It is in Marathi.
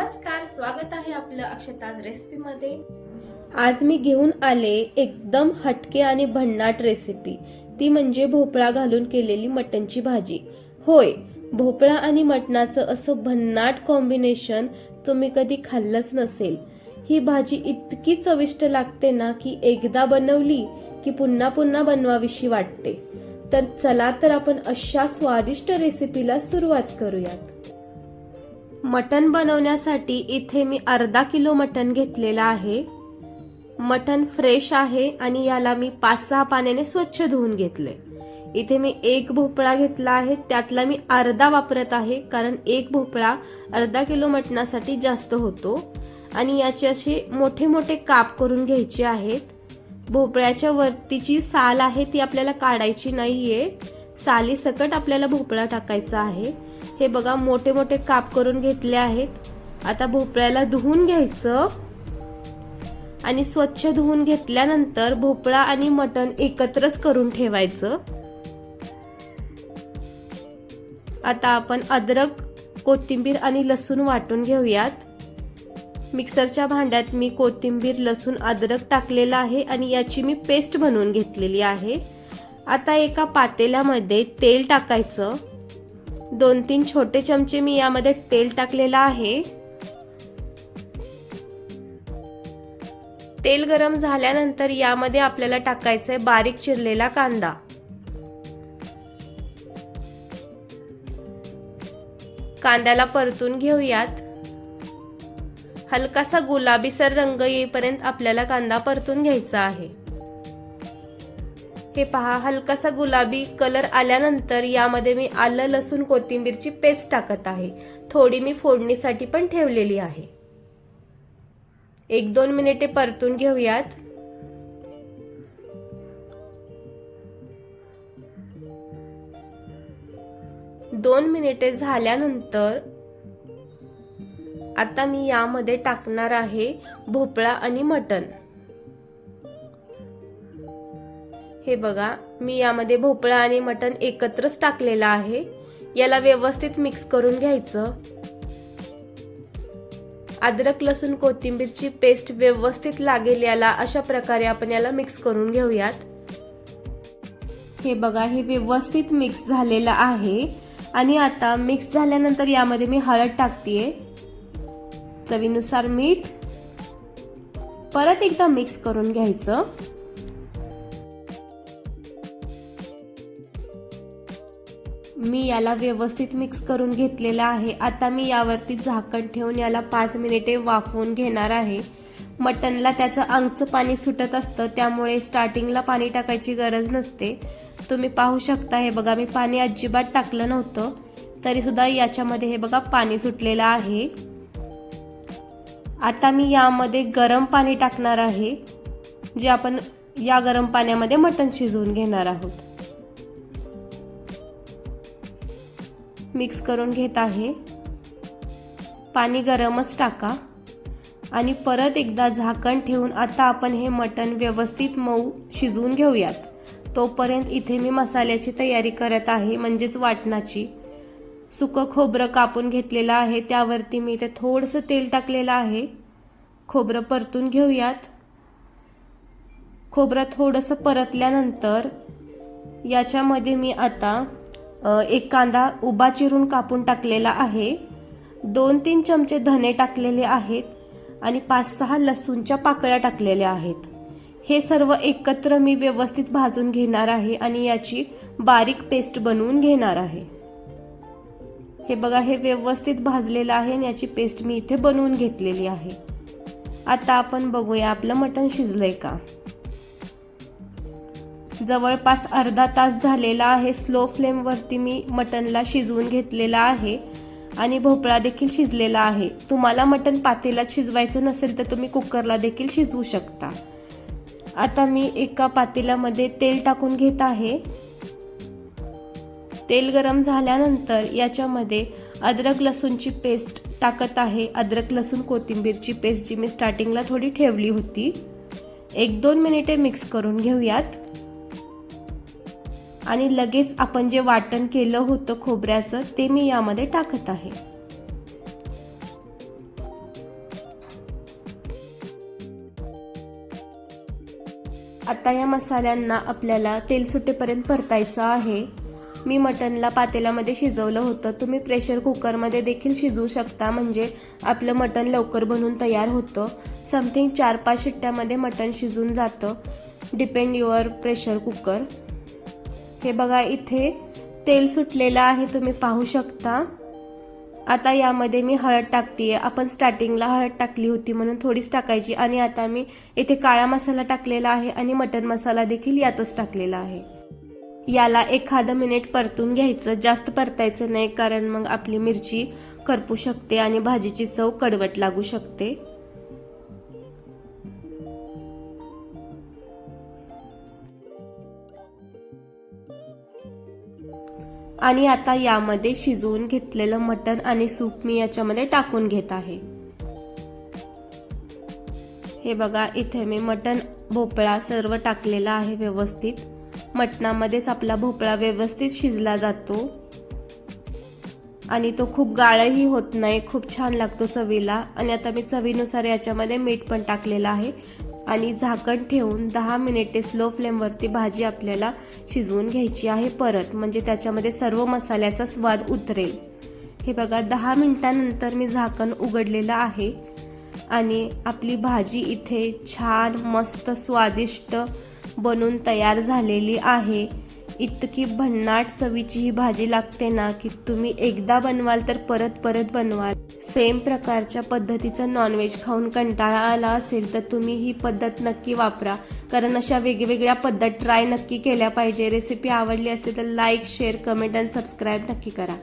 नमस्कार स्वागत आहे आपलं अक्षताज रेसिपीमध्ये. आज मी घेऊन आले एकदम हटके आणि भन्नाट रेसिपी ती म्हणजे भोपळा घालून केलेली मटणची भाजी. होय भोपळा आणि मटणाचं असं भन्नाट कॉम्बिनेशन तुम्ही कधी खाल्लंच नसेल. ही भाजी इतकी चविष्ट लागते ना की एकदा बनवली की पुन्हा पुन्हा बनवावीशी वाटते. तर चला तर आपण अशा स्वादिष्ट रेसिपीला सुरुवात करूयात. मटण बनवण्यासाठी इथे मी अर्धा किलो मटण घेतलेलं आहे. मटण फ्रेश आहे आणि याला मी पाच सहा पाण्याने स्वच्छ धुवून घेतले इथे मी एक भोपळा घेतला आहे. त्यातला मी अर्धा वापरत आहे कारण एक भोपळा अर्धा किलो मटणासाठी जास्त होतो. आणि याचे असे मोठे मोठे काप करून घ्यायचे आहेत. भोपळ्याच्या वरतीची साल आहे ती आपल्याला काढायची नाहीये. साली सकट आपल्याला भोपळा टाकायचा आहे. हे बघा मोठे मोठे काप करून घेतले आहेत. आता भोपळ्याला धुवून घ्यायचं. आणि स्वच्छ धुवून घेतल्यानंतर भोपळा आणि मटण एकत्रच करून ठेवायचं. आता आपण अद्रक कोथिंबीर आणि लसूण वाटून घेऊयात. मिक्सरच्या भांड्यात मी कोथिंबीर लसूण अद्रक टाकलेला आहे आणि याची मी पेस्ट बनवून घेतलेली आहे. आता एका पातेल्यामध्ये तेल टाकायचं. दोन तीन छोटे चमचे मी यामध्ये तेल टाकलेलं आहे. तेल गरम झाल्यानंतर यामध्ये आपल्याला टाकायचंय बारीक चिरलेला कांदा. कांद्याला परतून घेऊयात. हलकासा गुलाबीसर रंग येईपर्यंत आपल्याला कांदा परतून घ्यायचा आहे. हे पहा हलकासा गुलाबी कलर आल्यानंतर यामध्ये मी आलं लसूण कोथिंबीरची पेस्ट टाकत आहे. थोडी मी फोडणीसाठी पण ठेवलेली आहे. एक दोन मिनिटे परतून घेऊयात. दोन मिनिटे झाल्यानंतर आता मी यामध्ये टाकणार आहे भोपळा आणि मटण. हे बघा मी यामध्ये भोपळा आणि मटण एकत्रच टाकलेलं आहे. याला व्यवस्थित मिक्स करून घ्यायचं. अद्रक लसूण कोथिंबीरची पेस्ट व्यवस्थित लागेल याला अशा प्रकारे आपण याला मिक्स करून घेऊयात. हे बघा हे व्यवस्थित मिक्स झालेलं आहे. आणि आता मिक्स झाल्यानंतर यामध्ये मी हळद टाकतीये. चवीनुसार मीठ. परत एकदा मिक्स करून घ्यायचं. मी याला व्यवस्थित मिक्स करून घेतलेला आहे. आता मी यावरती झाकण ठेवून याला पाच मिनिटे वाफवून घेणार आहे. मटनला त्याचं अंगचं पाणी सुटत असतं त्यामुळे स्टार्टिंगला पाणी टाकायची गरज नसते. तुम्ही पाहू शकता हे बघा मी पाणी अजिबात टाकलं नव्हतं तरीसुद्धा याच्यामध्ये हे बघा पाणी सुटलेलं आहे. आता मी यामध्ये गरम पाणी टाकणार आहे जे आपण या गरम पाण्यामध्ये मटण शिजवून घेणार आहोत. मिक्स करून घेत आहे. पाणी गरमच टाका. आणि परत एकदा झाकण ठेवून आता आपण हे मटण व्यवस्थित मऊ शिजवून घेऊयात. तोपर्यंत इथे मी मसाल्याची तयारी करत आहे म्हणजेच वाटणाची. सुकं खोबरं कापून घेतलेलं आहे त्यावरती मी इथे थोडंसं तेल टाकलेलं आहे. खोबरं परतून घेऊयात. खोबरं थोडंसं परतल्यानंतर याच्यामध्ये मी आता एक कांदा उभा चिरून कापून टाकलेला आहे. दोन तीन चमचे धने टाकलेले आहेत आणि पाच सहा लसूणच्या पाकळ्या टाकलेल्या आहेत. हे सर्व एकत्र मी व्यवस्थित भाजून घेणार आहे आणि याची बारीक पेस्ट बनवून घेणार आहे. हे बघा हे व्यवस्थित भाजलेलं आहे आणि याची पेस्ट मी इथे बनवून घेतलेली आहे. आता आपण बघूया आपलं मटण शिजलंय का? जवळपास अर्धा तास झालेला आहे. स्लो फ्लेमवरती मी मटनला शिजवून घेतलेला आहे आणि भोपळा देखील शिजलेला आहे. तुम्हाला मटण पातेल्यात शिजवायचं नसेल तर तुम्ही कुकरला देखील शिजवू शकता. आता मी एका पातेल्यामध्ये तेल टाकून घेत आहे. तेल गरम झाल्यानंतर याच्यामध्ये अद्रक लसूणची पेस्ट टाकत आहे. अद्रक लसूण कोथिंबीरची पेस्ट जी मी स्टार्टिंगला थोडी ठेवली होती. एक दोन मिनिटे मिक्स करून घेऊयात. आणि लगेच आपण जे वाटण केलं होतं खोबऱ्याचं ते मी यामध्ये टाकत आहे. आता या मसाल्यांना आपल्याला तेल सुटेपर्यंत परतायचं आहे. मी मटणला पातेल्यामध्ये शिजवलं होतं. तुम्ही प्रेशर कुकरमध्ये देखील शिजवू शकता. म्हणजे आपलं मटण लवकर बनून तयार होतं. समथिंग चार पाच शिट्ट्यामध्ये मटण शिजून जातं. डिपेंड युअर प्रेशर कुकर हे बघा इथे तेल सुटलेलं आहे तुम्ही पाहू शकता. आता यामध्ये मी हळद टाकते आपण स्टार्टिंगला हळद टाकली होती म्हणून थोडीच टाकायची. आणि आता मी इथे काळा मसाला टाकलेला आहे आणि मटन मसाला देखील यातच टाकलेला आहे. याला एखादं मिनिट परतून घ्यायचं. जास्त परतायचं नाही कारण मग आपली मिरची करपू शकते आणि भाजीची चव कडवट लागू शकते. आणि आता यामध्ये शिजवून घेतलेलं मटण आणि सूप मी याच्यामध्ये टाकून घेत आहे. हे बघा इथे मी मटण भोपळा सर्व टाकलेला आहे व्यवस्थित. मटणामध्येच आपला भोपळा व्यवस्थित शिजला जातो. आणि तो खूप गाळही होत नाही खूप छान लागतो चवीला. आणि आता मी चवीनुसार याच्यामध्ये मीठ पण टाकलेलं आहे. आणि झाकण ठेवून दहा मिनिटे स्लो फ्लेमवरती भाजी आपल्याला शिजवून घ्यायची आहे परत. म्हणजे त्याच्यामध्ये सर्व मसाल्याचा स्वाद उतरेल. हे बघा दहा मिनिटानंतर मी झाकण उघडलेलं आहे. आणि आपली भाजी इथे छान मस्त स्वादिष्ट बनून तयार झालेली आहे. इतकी भन्नाट चवीची ही भाजी लागते ना की तुम्ही एकदा बनवाल तर परत परत बनवाल. सेम प्रकारच्या पद्धतीचं नॉनव्हेज खाऊन कंटाळा आला असेल तर तुम्ही ही पद्धत नक्की वापरा. कारण अशा वेगवेगळ्या पद्धत ट्राय नक्की केल्या पाहिजे. रेसिपी आवडली असते तर लाईक शेअर कमेंट आणि सबस्क्राईब नक्की करा.